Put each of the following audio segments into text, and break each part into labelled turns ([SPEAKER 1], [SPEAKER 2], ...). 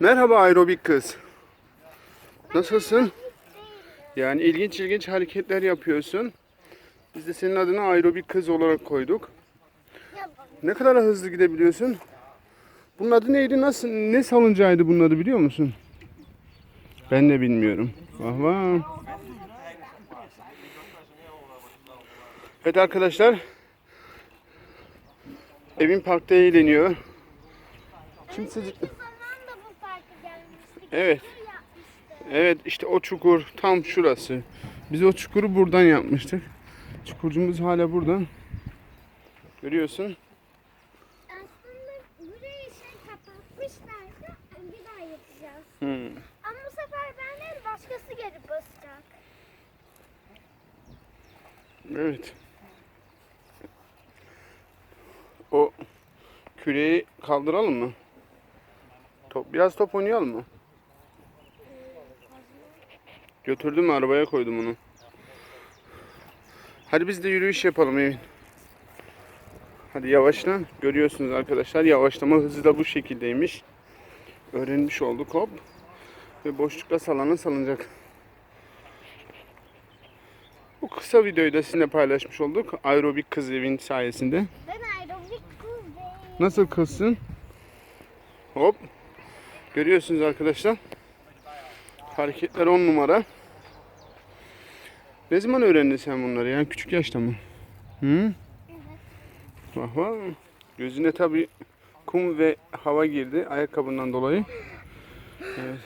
[SPEAKER 1] Merhaba aerobik kız. Nasılsın? Yani ilginç ilginç hareketler yapıyorsun. Biz de senin adını aerobik kız olarak koyduk. Ne kadar hızlı gidebiliyorsun? Bunun adı neydi? Nasıl ne salıncaydı bunun adı biliyor musun? Ben de bilmiyorum. Vah vah. Evet arkadaşlar. Evin parkta eğleniyor. Kimsecik...
[SPEAKER 2] Zaman da bu parka gelmiştik.
[SPEAKER 1] Evet. Evet işte o çukur tam şurası. Biz o çukuru buradan yapmıştık. Çukurcumuz hala burada. Görüyorsun.
[SPEAKER 2] Aslında burayı şey kapatmışlardı. Bir daha yapacağız.
[SPEAKER 1] Hmm.
[SPEAKER 2] Ama bu sefer ben değil başkası gelip basacak.
[SPEAKER 1] Evet. O küreği kaldıralım mı? Top, biraz top oynayalım mı? Götürdüm arabaya koydum onu. Hadi biz de yürüyüş yapalım evin. Hadi yavaşla. Görüyorsunuz arkadaşlar yavaşlama hızı da bu şekildeymiş. Öğrenmiş olduk hop. Ve boşlukta salana salınacak. Bu kısa videoyu da sizinle paylaşmış olduk. Aerobik kız evin sayesinde.
[SPEAKER 2] Ben aerobik kız.
[SPEAKER 1] Nasıl kızsın? Hop. Görüyorsunuz arkadaşlar. Hareketler on numara. Ne zaman öğrendin sen bunları ya? Küçük yaşta mı? Hı? Vah vah. Gözüne tabi kum ve hava girdi ayakkabından dolayı. Evet.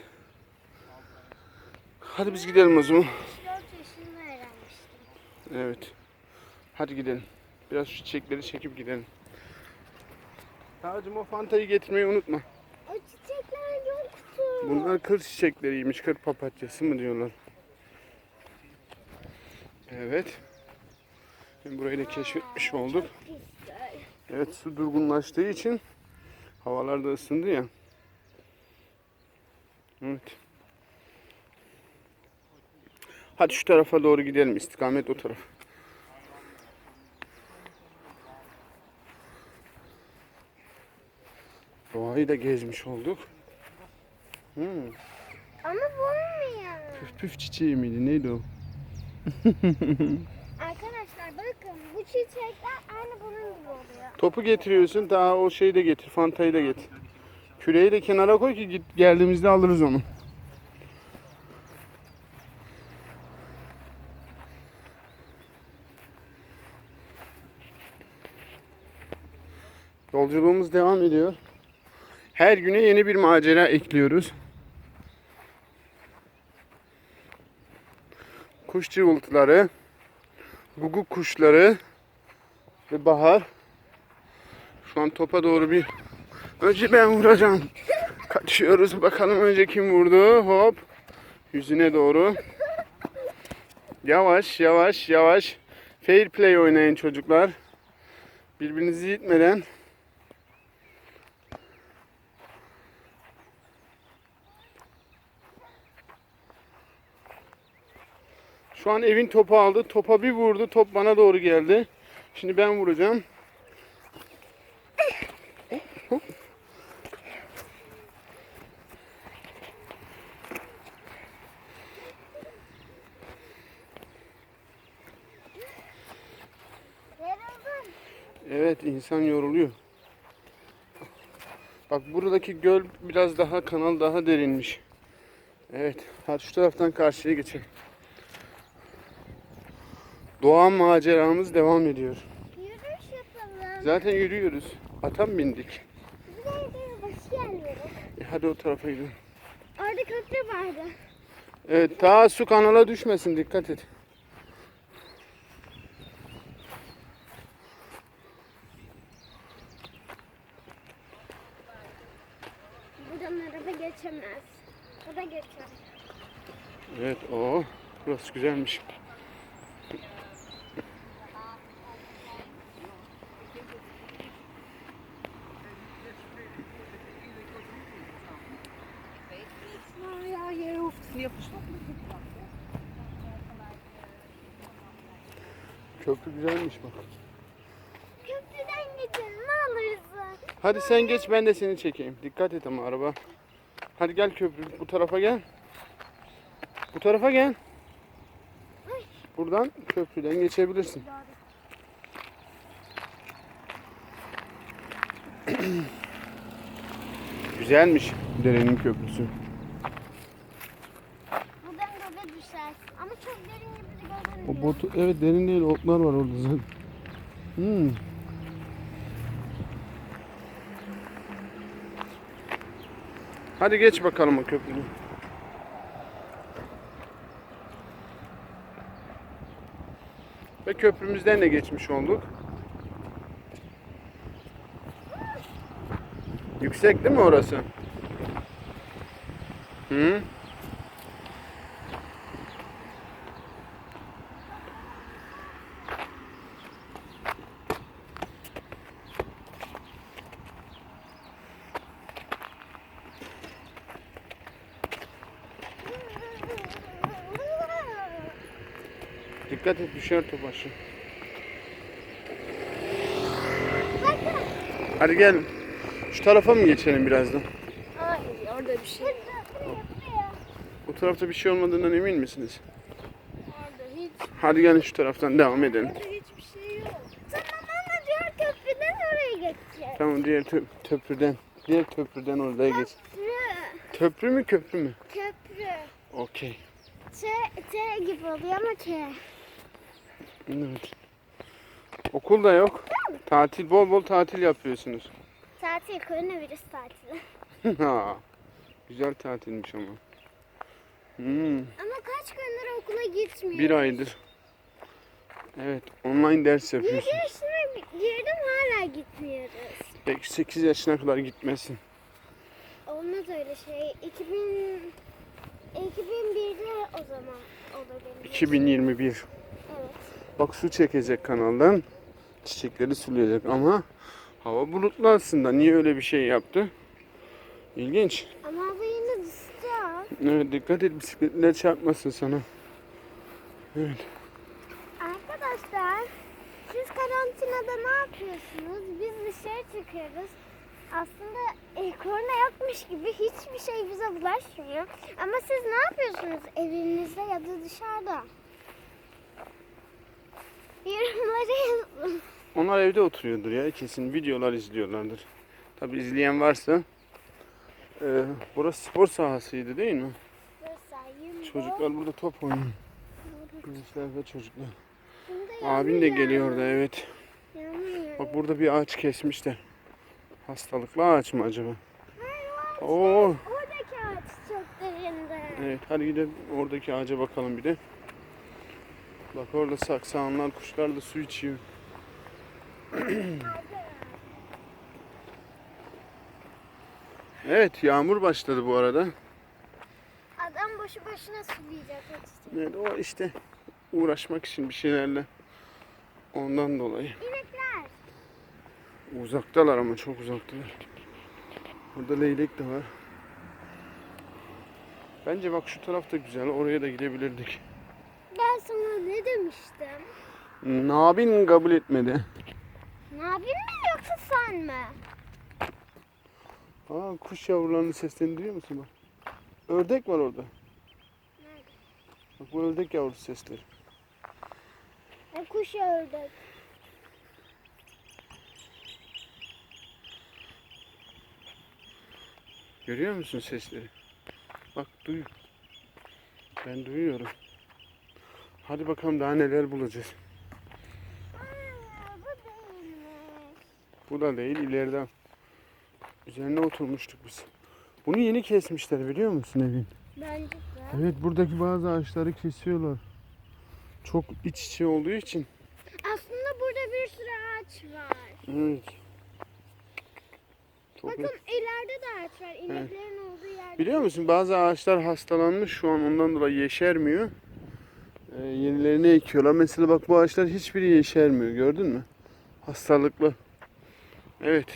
[SPEAKER 1] Hadi biz gidelim o zaman.
[SPEAKER 2] 4 yaşında öğrenmiştim.
[SPEAKER 1] Evet. Hadi gidelim. Biraz şu çiçekleri çekip gidelim. Tacım o fantayı getirmeyi unutma. Bunlar kır çiçekleriymiş. Kır papatyası mı diyorlar. Evet. Şimdi burayı da keşfetmiş olduk. Evet su durgunlaştığı için havalar da ısındı ya. Evet. Hadi şu tarafa doğru gidelim. İstikamet o taraf. Doğayı da gezmiş olduk. Hmm.
[SPEAKER 2] Ama bu olmuyor.
[SPEAKER 1] Püf püf çiçeği miydi? Neydi o?
[SPEAKER 2] Arkadaşlar bakın bu çiçekler aynı bunun gibi oluyor.
[SPEAKER 1] Topu getiriyorsun. Daha o şeyi de getir. Fantayı da getir. Küreği de kenara koy ki git, geldiğimizde alırız onu. Yolculuğumuz devam ediyor. Her güne yeni bir macera ekliyoruz. Kuş cıvıltıları, guguk kuşları ve bahar. Şu an topa doğru bir... Önce ben vuracağım. Kaçıyoruz. Bakalım önce kim vurdu. Hop. Yüzüne doğru. Yavaş yavaş yavaş. Fair play oynayın çocuklar. Birbirinizi itmeden. Şu an evin topu aldı. Topa bir vurdu. Top bana doğru geldi. Şimdi ben vuracağım. Evet insan yoruluyor. Bak buradaki göl biraz daha kanal daha derinmiş. Evet hadi şu taraftan karşıya geçelim. Doğa maceramız devam ediyor.
[SPEAKER 2] Yürüyüş yapalım.
[SPEAKER 1] Zaten yürüyoruz. Ata bindik? E, hadi o tarafa gidelim.
[SPEAKER 2] Orada köprü vardı.
[SPEAKER 1] Evet ta su kanala düşmesin dikkat et.
[SPEAKER 2] Buradan araba geçemez. O da geçer.
[SPEAKER 1] Evet o burası güzelmiş. Köprü güzelmiş bak.
[SPEAKER 2] Köprüden geçelim ne olursun.
[SPEAKER 1] Hadi sen geç ben de seni çekeyim. Dikkat et ama araba Hadi gel köprü bu tarafa gel. Bu tarafa gel. Buradan köprüden geçebilirsin. Güzelmiş derenin köprüsü.
[SPEAKER 2] Buradan göze düşersin. Ama çok derin gibi
[SPEAKER 1] Botu evet derin değil otlar var orada zaten. Hmm. Hadi geç bakalım o köprüyü. Ve köprümüzden de geçmiş olduk. Yüksek değil mi orası? Hı? Dikkat et düşer top aşağı. Hadi gel. Şu tarafa mı geçelim birazdan?
[SPEAKER 2] Hayır orada bir şey.
[SPEAKER 1] Bu tarafta bir şey olmadığından emin misiniz?
[SPEAKER 2] Orada hiç,
[SPEAKER 1] Hadi gelin şu taraftan devam edelim.
[SPEAKER 2] orada hiçbir şey yok. Tamam ama diğer köprüden oraya geçeceğiz.
[SPEAKER 1] Tamam diğer tö- köprüden. Diğer köprüden oraya geç.
[SPEAKER 2] Köprü.
[SPEAKER 1] Köprü mü köprü mü?
[SPEAKER 2] Köprü.
[SPEAKER 1] Okey.
[SPEAKER 2] T, T gibi oluyor ama T.
[SPEAKER 1] Evet. Okul da yok. Tatil bol bol tatil yapıyorsunuz.
[SPEAKER 2] Tatil, koronavirüs tatili.
[SPEAKER 1] ha. Güzel tatilmiş ama. Hmm,
[SPEAKER 2] Ama kaç gündür okula gitmiyor.
[SPEAKER 1] bir aydır. Evet, online ders
[SPEAKER 2] 7
[SPEAKER 1] yapıyorsun.
[SPEAKER 2] yaşına girdim hala gitmiyoruz.
[SPEAKER 1] Belki 8 yaşına kadar gitmesin.
[SPEAKER 2] Olmaz öyle şey. 2000 2001'de o zaman benim.
[SPEAKER 1] 2021.
[SPEAKER 2] Evet.
[SPEAKER 1] Bak su çekecek kanaldan. Çiçekleri sulayacak ama hava bulutlu aslında. Niye öyle bir şey yaptı? İlginç.
[SPEAKER 2] Ama bu yine sıcak.
[SPEAKER 1] Evet dikkat et bisikletler çarpmasın sana. Evet.
[SPEAKER 2] Arkadaşlar siz karantinada ne yapıyorsunuz? Biz dışarı çıkıyoruz. Aslında e, korona yokmuş gibi hiçbir şey bize bulaşmıyor. Ama siz ne yapıyorsunuz evinizde ya da dışarıda? Yorumlara yazın.
[SPEAKER 1] Onlar evde oturuyordur ya kesin videolar izliyorlardır. Tabi izleyen varsa e, burası spor sahasıydı değil mi? Çocuklar burada top oynuyor. Gençler ve çocuklar. Abin de
[SPEAKER 2] yağmur
[SPEAKER 1] geliyor
[SPEAKER 2] yağıyor.
[SPEAKER 1] orada evet. Bak burada bir ağaç kesmişler. Hastalıklı ağaç mı acaba?
[SPEAKER 2] yağıyor.
[SPEAKER 1] Oo.
[SPEAKER 2] Oradaki ağaç çok derinde.
[SPEAKER 1] Evet hadi gidelim oradaki ağaca bakalım bir de. Bak orada saksanlar kuşlar da su içiyor. Evet yağmur başladı bu arada.
[SPEAKER 2] Adam boşu boşuna sulayacak o çiçeği.
[SPEAKER 1] Evet o işte uğraşmak için bir şeylerle. Ondan dolayı.
[SPEAKER 2] İnekler.
[SPEAKER 1] Uzaktalar ama çok uzaktalar. Burada leylek de var. Bence bak şu taraf da güzel. Oraya da gidebilirdik.
[SPEAKER 2] Ben sana ne demiştim?
[SPEAKER 1] Nabin kabul etmedi.
[SPEAKER 2] Yapayım mı yoksa sen mi?
[SPEAKER 1] Aa kuş yavrularının seslerini duyuyor musun bak? Ördek var orada.
[SPEAKER 2] Nerede?
[SPEAKER 1] Bak bu ördek yavrusu sesleri.
[SPEAKER 2] E, kuş ya ördek.
[SPEAKER 1] Görüyor musun sesleri? Bak duy. Ben duyuyorum. Hadi bakalım daha neler bulacağız.
[SPEAKER 2] Aa, bu değilmiş.
[SPEAKER 1] Bu da değil ileride. Üzerine oturmuştuk biz. Bunu yeni kesmişler biliyor musun Evin?
[SPEAKER 2] Bence de.
[SPEAKER 1] Evet buradaki bazı ağaçları kesiyorlar. Çok iç içe olduğu için.
[SPEAKER 2] Aslında burada bir sürü ağaç var.
[SPEAKER 1] Evet. Çok
[SPEAKER 2] Bakın ileride de ağaç var. İneklerin olduğu yerde.
[SPEAKER 1] Biliyor musun bazı ağaçlar hastalanmış şu an ondan dolayı yeşermiyor. Ee, yenilerini ekiyorlar. Mesela bak bu ağaçlar hiçbiri yeşermiyor gördün mü? Hastalıklı. Evet.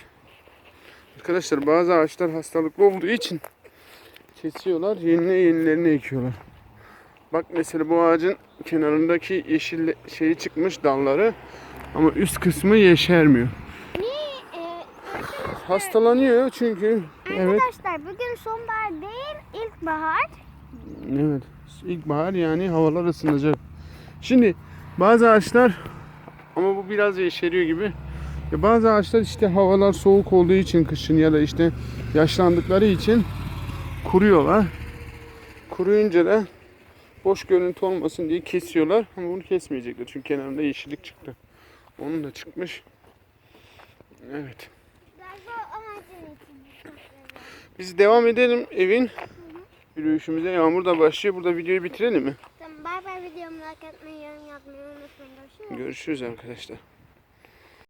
[SPEAKER 1] Arkadaşlar bazı ağaçlar hastalıklı olduğu için kesiyorlar yenine yenilerini ekiyorlar. Bak mesela bu ağacın kenarındaki yeşil şeyi çıkmış dalları ama üst kısmı yeşermiyor.
[SPEAKER 2] Niye? E, görseniz
[SPEAKER 1] hastalanıyor çünkü. Evet.
[SPEAKER 2] Arkadaşlar bugün sonbahar değil ilkbahar.
[SPEAKER 1] Evet. İlkbahar yani havalar ısınacak. Şimdi bazı ağaçlar ama bu biraz yeşeriyor gibi. Ya bazı ağaçlar işte havalar soğuk olduğu için kışın ya da işte yaşlandıkları için kuruyorlar. Kuruyunca da boş görüntü olmasın diye kesiyorlar. Ama bunu kesmeyecekler çünkü kenarında yeşillik çıktı. Onun da çıkmış. Evet. Biz devam edelim evin yürüyüşümüze. Yağmur da başlıyor. Burada videoyu bitirelim mi?
[SPEAKER 2] Tamam bay bay videomu like atmayı, yorum yapmayı unutmayın. Görüşürüz.
[SPEAKER 1] Görüşürüz arkadaşlar.